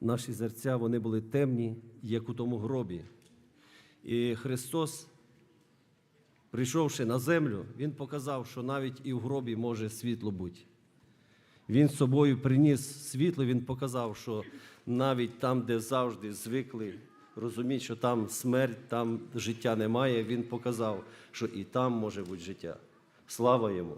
наші серця вони були темні, як у тому гробі. І Христос, прийшовши на землю, Він показав, що навіть і в гробі може світло бути. Він собою приніс світло, він показав, що навіть там, де завжди звикли розуміти, що там смерть, там життя немає, він показав, що і там може бути життя. Слава йому!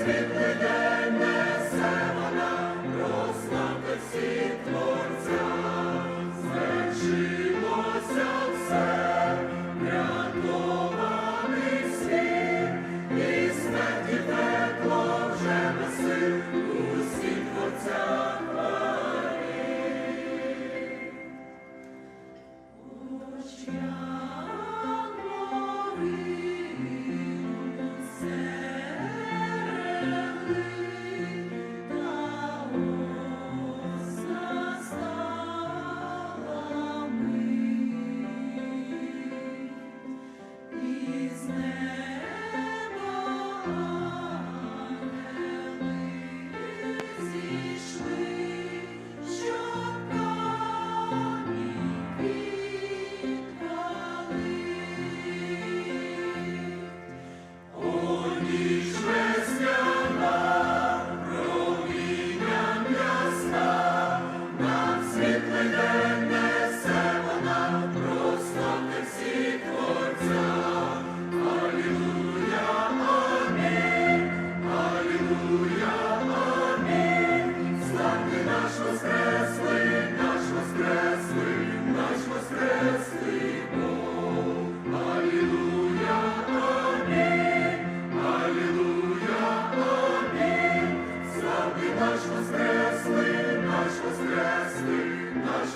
Sit with us.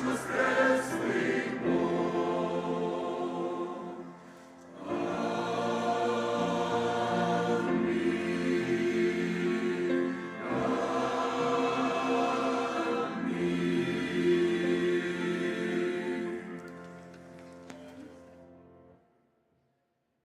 Christmas Day.